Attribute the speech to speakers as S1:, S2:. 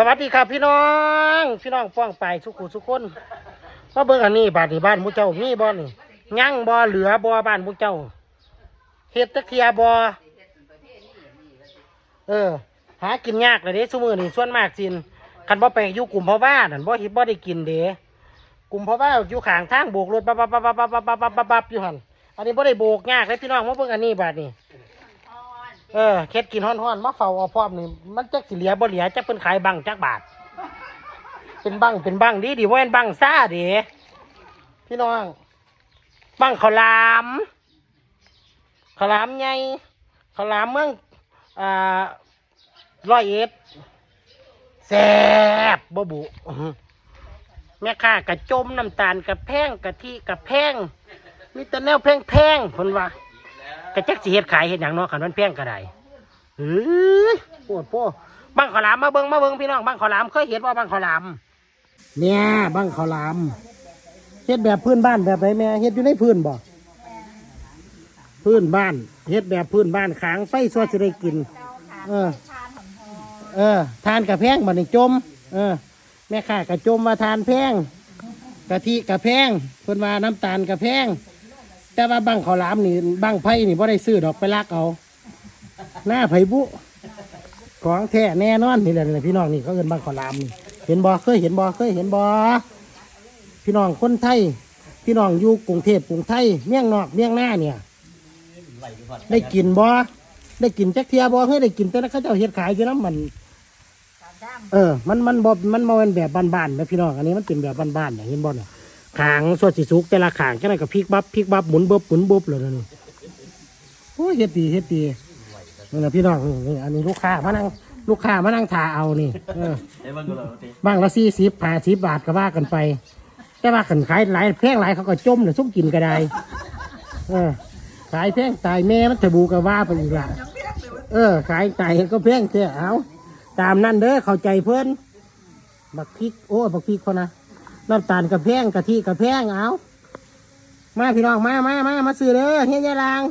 S1: สวัสดีครับพี่น้อง พี่น้องฟ้องไปสุขุสุคนว่าเบิ่งอันนี้บาดนี่บ้านมุเจ้ามีบ่อนี่ย่างบ่อเหลือบ่อบ้านมุเจ้าเฮ็ดตะเคียบ่อเออ หากินยากเลยเด้ซุมือนี่ส่วนมากสินขันบ่อไปอยู่กลุ่มพ่อบ้านนั่นบ่อฮิบบ่ได้กินเด้กลุ่มพ่อบ้านอยู่ขางทางโบกรถบับบับบับบปั๊บปั๊บปั๊บปั๊บปั๊บับยู่หันอันนี้บ่ได้โบกยากเลยพี่น้องมาเบิ่งอันนี้บาดนี่ เออเค็ดกินฮ้อนๆมาเฝ้าเอาพร้อมนี่มันจักสิเหลือบ่เหลือจักเพิ่นขายบังจักบาท เป็นบังเป็นบังดีดีว่าเป็นบังซ่าดีพี่น้องบังขาวหลามขาวหลามใหญ่ขาวหลามเมืองอ่าร้อยเอ็ดแซ่บบ่บุแม่ค้ากระจมน้ำตาลกระแพงกะทิกระแพงมีแต่แนวแพงแพงๆเพิ่นว่า กระจักสิเฮ็ดขายเฮ็ดหยังเนาะคันมันแพงก็ได้เฮ้ยปวดโพบังข้าวหลามมาเบิงมาเบิงพี่น้องบังข้าวหลามเคยเห็นว่าบังข้าวหลามเนี่ยบังข้าวหลามเฮ็ดแบบพื้นบ้านแบบไหนแม่เฮ็ดอยู่ในพื้นบ่พื้นบ้านเฮ็ดแบบพื้นบ้านขางไฟสวดจะได้กิน เออ เออ ทานกระแพงบัดนี้จม เออ แม่ค้ากระจมว่าทานแพงกะทิกระแพงเพิ่นว่าน้ำตาลกระแพง แต่ว่าบังข้าวหลามนี่บังไผ่นี่บ่ได้ซื้อดอกไปลักเอา หน้าไผ่บุของแท้แน่นอนนี่แหละนี่แหละพี่น้องนี่เขาเอินบางขอลามนี่เห็นบ่เคยเห็นบ่เคยเห็นบ่พี่น้องคนไทย พี่น้องอยู่กรุงเทพกรุงไทยเมี่ยงนอกเมี่ยงหน้าเนี่ย ได้กินบ่ได้กินแจักเทียบ่เฮ้ยได้กินแต่นั้นเขาเจ้าเฮ็ดขายอยู่น้ำมัน เออ มันมันบ่มันบ่เป็นแบบบ้านๆนะพี่น้อง อันนี้มันเป็นแบบบ้านๆเนี่ยเห็นบ่เนี่ย ขางสวดสิสุกแต่ละขางจังไดก็พลิกบับพลิกบับหมุนเบิบหมุนเบิบเลยนะนี่โอ้ยเฮ็ดดีเฮ็ดดีนี่นะพี่น้องนี่อันนี้ลูกค้ามานั่งลูกค้ามานั่งทาเอานี่เออ
S2: เอ้ยมันก็เลยตี
S1: บ้างละสี่สิบห้าสิบบาทก็ว่ากันไป แต่ว่าขันขายหลายแพงหลายเขาก็จมเนี่ยซุ่มกินก็ได้เออขายแพงตายแม่มันจะบูก็ว่าไปอีกละเออ ขายตายก็แพงเท่เอาตามนั่นเด้อเข้าใจเพื่อนบักพริกโอ้บักพริกคนนะ น้ำตาลกระแพงกะทิกระแพงเอา มาพี่น้องมามามามาซื้อเลยเฮียยายลาง